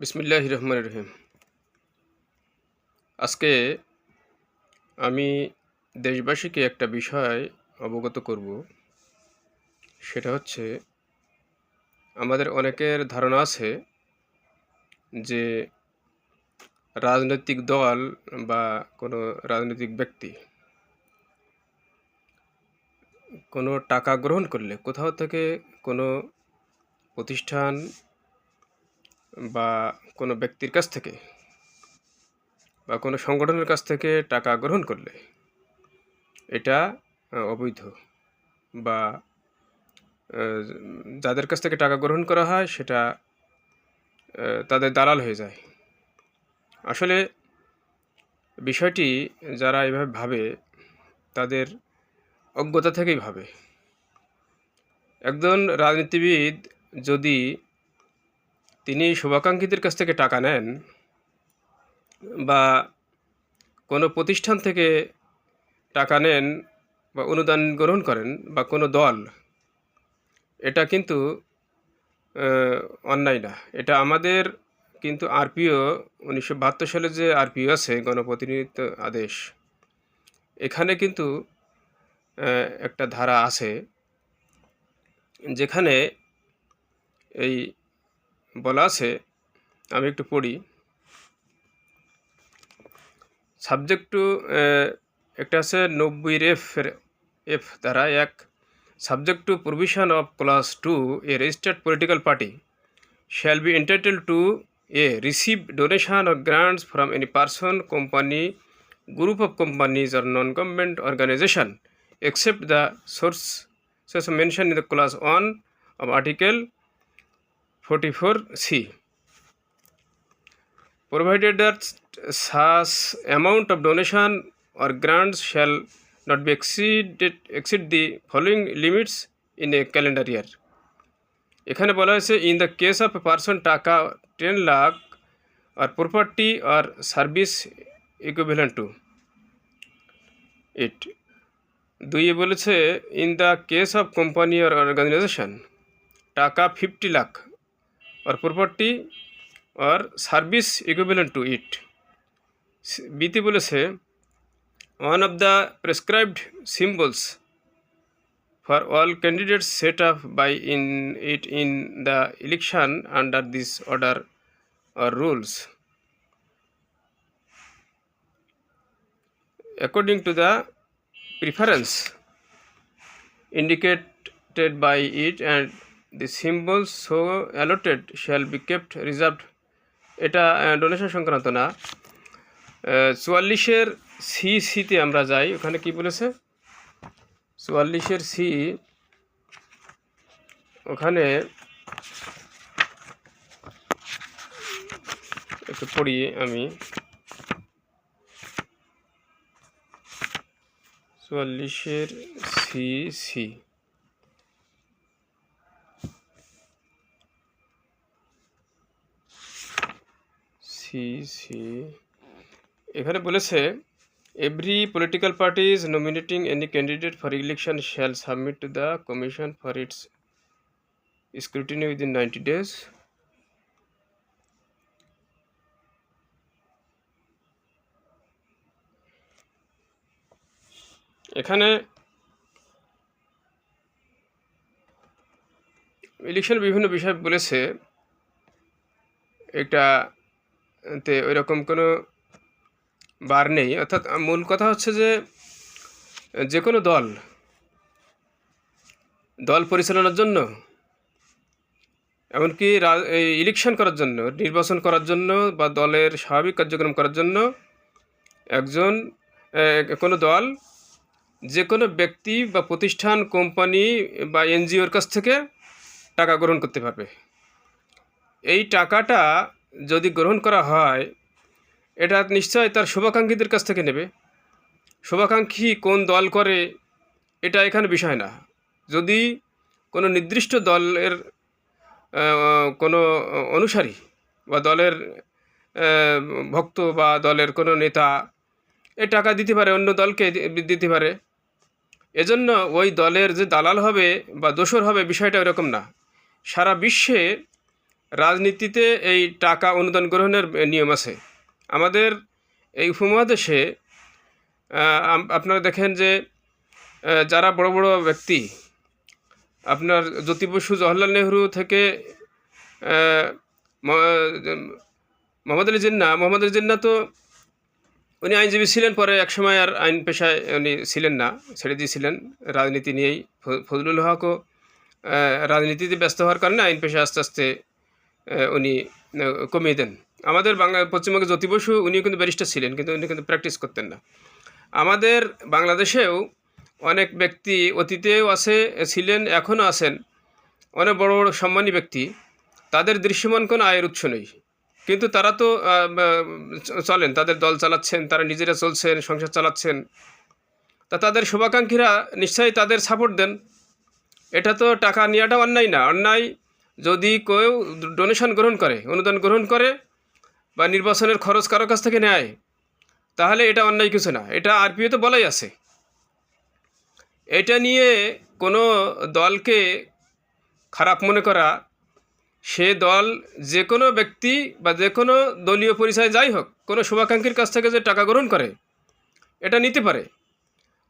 বিসমিল্লাহ রহমান রহিম। আজকে আমি দেশবাসীকে একটা বিষয় অবগত করব। সেটা হচ্ছে, আমাদের অনেকের ধারণা আছে যে রাজনৈতিক দল বা কোনো রাজনৈতিক ব্যক্তি কোনো টাকা গ্রহণ করলে, কোথাও থেকে কোনো প্রতিষ্ঠান বা কোনো ব্যক্তির কাছ থেকে বা কোনো সংগঠনের কাছ থেকে টাকা গ্রহণ করলে এটা অবৈধ বা যাদের কাছ থেকে টাকা গ্রহণ করা হয় সেটা তাদের দালাল হয়ে যায়। আসলে বিষয়টি যারা এভাবে ভাবে তাদের অজ্ঞতা থেকেই ভাবে। একজন রাজনীতিবিদ যদি তিনি শুভাকাঙ্ক্ষীদের কাছ থেকে টাকা নেন বা কোনো প্রতিষ্ঠান থেকে টাকা নেন বা অনুদান গ্রহণ করেন বা কোনো দল, এটা কিন্তু অন্যায় না। এটা আমাদের কিন্তু আরপিও, উনিশশো বাহাত্তর সালে যে আরপিও আছে, গণপ্রতিনিধিত্ব আদেশ, এখানে কিন্তু একটা ধারা আছে, যেখানে এই বলা আছে, আমি একটু পড়ি। সাবজেক্ট টু একটা আছে নব্বই এফ এফ দ্বারা এক। Subject to provision of clause two a registered political party. Shall be entitle to a receive donation of grants from any person, company, group of companies or non government organisation, except the source source mention in the clause one of article 44c provided that such amount of donation or grants shall not be exceeded exceed the following limits in a calendar year এখানে বলা হয়েছে in the case of a person টাকা ten lakh or property or service equivalent to it দুইয়ে বলেছে in the case of company or organisation টাকা fifty lakh or property or service equivalent to it বিতে বলেছে one of the prescribed symbols for all candidates set up by in it in the election under this order or rules according to the preference indicated by it and the symbols so allotted shall be kept reserved. এটা donation সংক্রান্ত না। চুয়াল্লিশের C সিতে আমরা যাই। ওখানে কি বলেছে? চুয়াল্লিশের C, ওখানে একটু পড়ি আমি। চুয়াল্লিশের সি সি এখানে বলেছে every political party is nominating any candidate for election shall submit to the commission for its scrutiny within ninety days এখানে ইলেকশন বিভিন্ন বিষয় বলেছে এটা তে ওইরকম কোনো বার নেই। অর্থাৎ মূল কথা হচ্ছে যে যে কোনো দল দল পরিচালনার জন্য, এমনকি ইলেকশন করার জন্য, নির্বাচন করার জন্য বা দলের স্বাভাবিক কার্যক্রম করার জন্য একজন কোনো দল যে কোনো ব্যক্তি বা প্রতিষ্ঠান, কোম্পানি বা এনজিওর কাছ থেকে টাকা গ্রহণ করতে পারবে। এই টাকাটা যদি গ্রহণ করা হয়, এটা নিশ্চয় তার শুভাকাঙ্ক্ষীদের কাছ থেকে নেবে। শুভাকাঙ্ক্ষী কোন দল করে, এটা এখানে বিষয় না। যদি কোনো নির্দিষ্ট দলের কোনো অনুসারী বা দলের ভক্ত বা দলের কোনো নেতা এ টাকা দিতে পারে, অন্য দলকে দিতে পারে, এজন্য ওই দলের যে দালাল হবে বা দোসর হবে বিষয়টা এরকম না। সারা বিশ্বে রাজনীতিতে এই টাকা অনুদান গ্রহণের নিয়ম আছে। আমাদের এই উপমহাদেশে আপনারা দেখেন যে যারা বড় বড় ব্যক্তি, আপনার জ্যোতি বসু জওহরলাল নেহরু থেকে মোহাম্মদ আলী জিন্না, মোহাম্মদ আলী জিন্না তো উনি আইনজীবী ছিলেন, পরে একসময় আর আইন পেশায় উনি ছিলেন না, ছেড়ে দিয়েছিলেন। রাজনীতি নিয়েই ফজলুল হকও রাজনীতিতে ব্যস্ত হওয়ার কারণে আইন পেশা আস্তে আস্তে উনি কমিয়ে দেন। আমাদের বাংলা পশ্চিমবঙ্গে জ্যোতি বসু, উনিও কিন্তু ব্যারিস্টার ছিলেন, কিন্তু উনি কিন্তু প্র্যাকটিস করতেন না। আমাদের বাংলাদেশেও অনেক ব্যক্তি অতীতেও আছে, ছিলেন, এখনও আছেন। অনেক বড় বড় সম্মানী ব্যক্তি। তাদের দৃশ্যমান কোনো আয়ের উৎস নেই। কিন্তু তারা তো চলেন, তাদের দল চালাচ্ছেন, তারা নিজেরা চলছেন, সংসার চালাচ্ছেন। তা তাদের শুভাকাঙ্ক্ষীরা নিশ্চয়ই তাদের সাপোর্ট দেন। এটা তো টাকা নেওয়াটা অন্যায় না। অন্যায় যদি কেউ ডোনেশন গ্রহণ করে, অনুদান গ্রহণ করে বা নির্বাচনের খরচ কারও কাছ থেকে নেয়, তাহলে এটা অন্যায় কিছু না। এটা আরপিওতে বলাই আছে। এটা নিয়ে কোনো দলকে খারাপ মনে করা, সে দল যে কোনো ব্যক্তি বা যে কোনো দলীয় পরিচয় যাই হোক, কোনো শুভাকাঙ্ক্ষীর কাছ থেকে যে টাকা গ্রহণ করে, এটা নিতে পারে।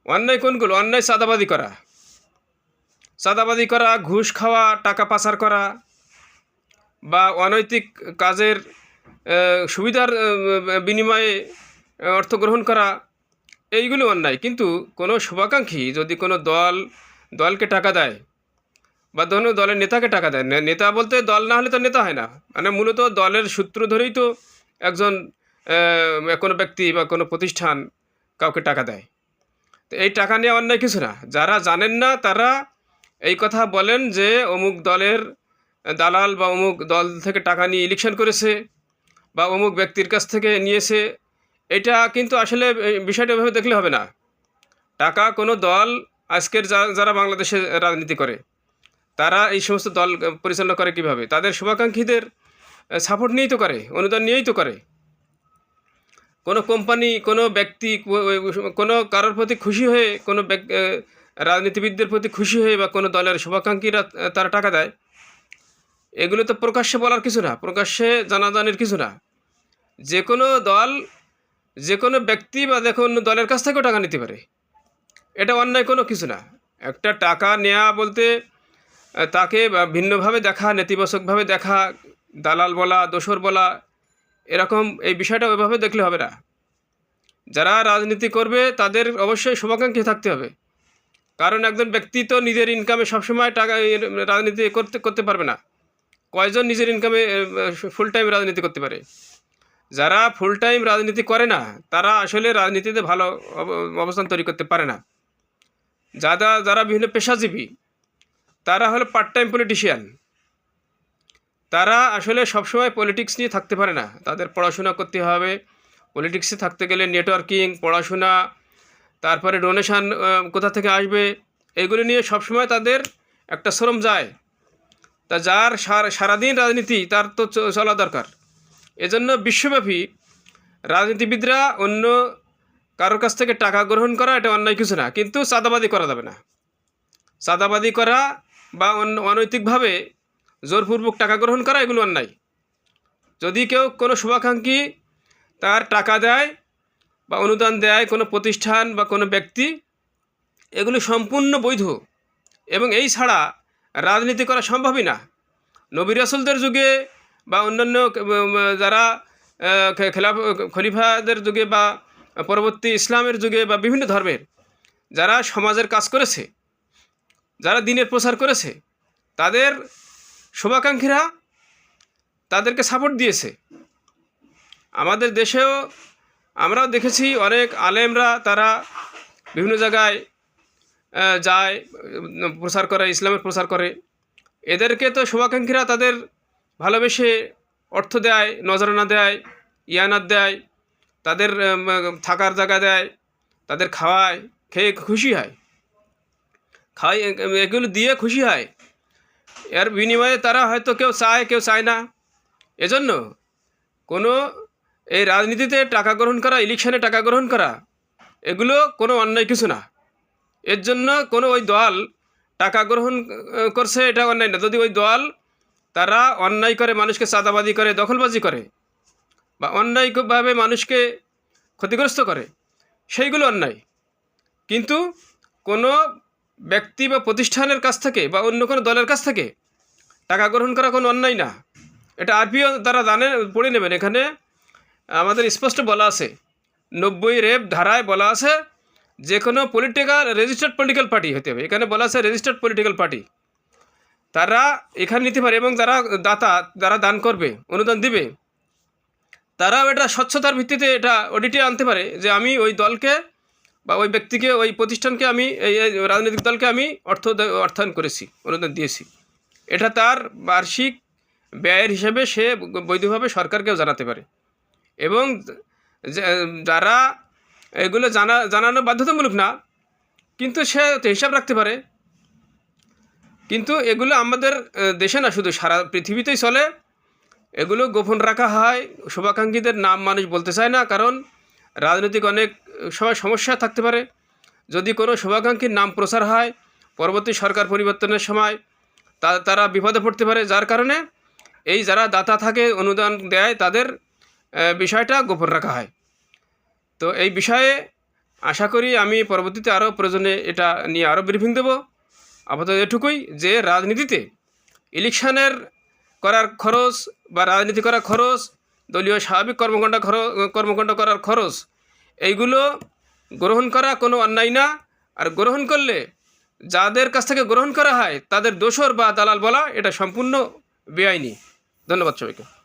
অন্যায় কোনগুলো? অন্যায় চাঁদাবাদি করা। চাঁদাবাদি করা, ঘুষ খাওয়া, টাকা পাচার করা বা অনৈতিক কাজের সুবিধার বিনিময়ে অর্থ গ্রহণ করা, এইগুলো অন্যায়। কিন্তু কোনো শুভাকাঙ্ক্ষী যদি কোনো দল, দলকে টাকা দেয় বা ধরুন দলের নেতাকে টাকা দেয় নেতা বলতে দল না হলে তো নেতা হয় না। মানে মূলত দলের সূত্র ধরেই তো একজন কোনো ব্যক্তি বা কোনো প্রতিষ্ঠান কাউকে টাকা দেয়। তো এই টাকা নিয়ে অন্যায় কিছু না। যারা জানেন না তারা এই কথা বলেন যে অমুক দলের দালাল বা অমুক দল থেকে টাকা নিয়ে ইলেকশন করেছে বা অমুক ব্যক্তির কাছ থেকে নিয়েছে, এটা কিন্তু আসলে বিষয়টা এভাবে দেখলে হবে না। টাকা কোনো দল আজকের যারা বাংলাদেশে রাজনীতি করে, তারা এই সমস্ত দল পরিচালনা করে কীভাবে? তাদের শুভাকাঙ্ক্ষীদের সাপোর্ট নিয়েই তো করে, অনুদান নিয়েই তো করে। কোনো কোম্পানি কোনো ব্যক্তি কোনো কারোর প্রতি খুশি হয়ে কোনো রাজনীতিবিদদের প্রতি খুশি হয়ে বা কোনো দলের শুভাকাঙ্ক্ষীরা তারা টাকা দেয়, এগুলো তো প্রকাশ্যে বলার কিছু না, প্রকাশ্যে জানাজানির কিছু না। যে কোনো দল, যে কোনো ব্যক্তি বা যে কোনো দলের কাছ থেকেও টাকা নিতে পারে। এটা অন্যায় কোনো কিছু না। একটা টাকা নেওয়া বলতে তাকে ভিন্নভাবে দেখা, নেতিবাচকভাবে দেখা, দালাল বলা দোসর বলা, এরকম এই বিষয়টা ওইভাবে দেখলে হবে না। যারা রাজনীতি করবে তাদের অবশ্যই শুভাকাঙ্ক্ষী থাকতে হবে। কারণ একজন ব্যক্তি তো নিজের ইনকামে সবসময় টাকা রাজনীতি করতে করতে পারবে না। কয়জন নিজের ইনকামে ফুল টাইম রাজনীতি করতে পারে? যারা ফুল টাইম রাজনীতি করে না, তারা আসলে রাজনীতিতে ভালো অব- অবস্থান তৈরি করতে পারে না। যারা যারা বিভিন্ন পেশাজীবী, তারা হলো পার্ট টাইম পলিটিশিয়ান তারা আসলে সবসময় পলিটিক্স নিয়ে থাকতে পারে না। তাদের পড়াশোনা করতে হবে। পলিটিক্সে থাকতে গেলে নেটওয়ার্কিং পড়াশোনা তারপরে ডোনেশন কোথা থেকে আসবে, এগুলি নিয়ে সবসময় তাদের একটা শ্রম যায়। তা যার সার- সারাদিন রাজনীতি, তার তো চলা দরকার। এজন্য বিশ্বব্যাপী রাজনীতিবিদরা অন্য কারোর কাছ থেকে টাকা গ্রহণ করা এটা অন্যায় কিছু না, কিন্তু চাঁদাবাদি করা যাবে না। চাঁদাবাদি করা বা অন- অনৈতিকভাবে জোরপূর্বক টাকা গ্রহণ করা এগুলো অন্যায়। যদি কেউ কোনো শুভাকাঙ্ক্ষী তার টাকা দেয় বা অনুদান দেয় কোনো প্রতিষ্ঠান বা কোনো ব্যক্তি, এগুলি সম্পূর্ণ বৈধ এবং এই ছাড়া রাজনীতি করা সম্ভবই না। নবী রাসুলদের যুগে বা অন্যান্য যারা খেলাফ, খলিফাদের যুগে বা পরবর্তী ইসলামের যুগে বা বিভিন্ন ধর্মের যারা সমাজের কাজ করেছে, যারা দিনের প্রচার করেছে, তাদের শুভাকাঙ্ক্ষীরা তাদেরকে সাপোর্ট দিয়েছে। আমাদের দেশেও আমরাও দেখেছি অনেক আলেমরা তারা বিভিন্ন জায়গায় যায় প্রচার করে, ইসলামের প্রচার করে। এদেরকে তো শুভাকাঙ্ক্ষীরা তাদের ভালোবেসে অর্থ দেয় নজরানা দেয়, ইয়ানাত দেয়, তাদের থাকার জায়গা দেয়, তাদের খাওয়ায়, খেয়ে খুশি হয়। খাই এগুলো দিয়ে খুশি হয়। এর বিনিময়ে তারা হয়তো কেউ চায় কেউ চায় না। এজন্য কোনো এই রাজনীতিতে টাকা গ্রহণ করা ইলেকশনে টাকা গ্রহণ করা, এগুলো কোনো অন্যায় কিছু না। এর জন্য কোনো ওই দল টাকা গ্রহণ করছে এটা অন্যায় না। যদি ওই দল তারা অন্যায় করে, মানুষকে চাঁদাবাজি করে, দখলবাজি করে, বা অন্যায়ভাবে মানুষকে ক্ষতিগ্রস্ত করে, সেইগুলো অন্যায়। কিন্তু কোনো ব্যক্তি বা প্রতিষ্ঠানের কাছ থেকে বা অন্য কোনো দলের কাছ থেকে টাকা গ্রহণ করা কোনো অন্যায় না। এটা আরপিও তারা জানেন পড়ে নেবেন। এখানে আমাদের স্পষ্ট বলা আছে। নব্বই রেপ ধারায় বলা আছে যে কোনো পলিটিক্যাল রেজিস্টার্ড পলিটিক্যাল পার্টি হতে হবে। এখানে বলা আছে রেজিস্টার্ড পলিটিক্যাল পার্টি তারা এখানে নিতে পারে এবং যারা দাতা, যারা দান করবে, অনুদান দিবে, তারাও এটা স্বচ্ছতার ভিত্তিতে এটা অডিটে আনতে পারে যে আমি ওই দলকে বা ওই ব্যক্তিকে, ওই প্রতিষ্ঠানকে আমি, এই রাজনৈতিক দলকে আমি অর্থ অর্থায়ন করেছি, অনুদান দিয়েছি। এটা তার বার্ষিক ব্যয়ের হিসেবে সে বৈধভাবে সরকারকেও জানাতে পারে। এবং যারা এগুলো জানা, জানানো বাধ্যতামূলক না, কিন্তু সে হিসাব রাখতে পারে। কিন্তু এগুলো আমাদের দেশে না, শুধু সারা পৃথিবীতেই চলে। এগুলো গোপন রাখা হয়, শুভাকাঙ্ক্ষীদের নাম মানুষ বলতে চায় না, কারণ রাজনৈতিক অনেক সময় সমস্যা থাকতে পারে। যদি কোনো শুভাকাঙ্ক্ষীর নাম প্রচার হয়, পরবর্তী সরকার পরিবর্তনের সময় তা, তারা বিপদে পড়তে পারে। যার কারণে এই যারা দাতা থাকে, অনুদান দেয়, তাদের বিষয়টা গোপন রাখা হয়। তো এই বিষয়ে আশা করি আমি পরবর্তীতে আরও প্রয়োজনে এটা নিয়ে আরও ব্রিফিং দেবো। আপাতত এটুকুই যে রাজনীতিতে ইলেকশনের করার খরচ বা রাজনীতি করার খরচ, দলীয় স্বাভাবিক কর্মকাণ্ড খরচ, কর্মকাণ্ড করার খরচ, এইগুলো গ্রহণ করা কোনো অন্যায় না। আর গ্রহণ করলে যাদের কাছ থেকে গ্রহণ করা হয়, তাদের দোষর বা দালাল বলা এটা সম্পূর্ণ বেআইনি। ধন্যবাদ সবাইকে।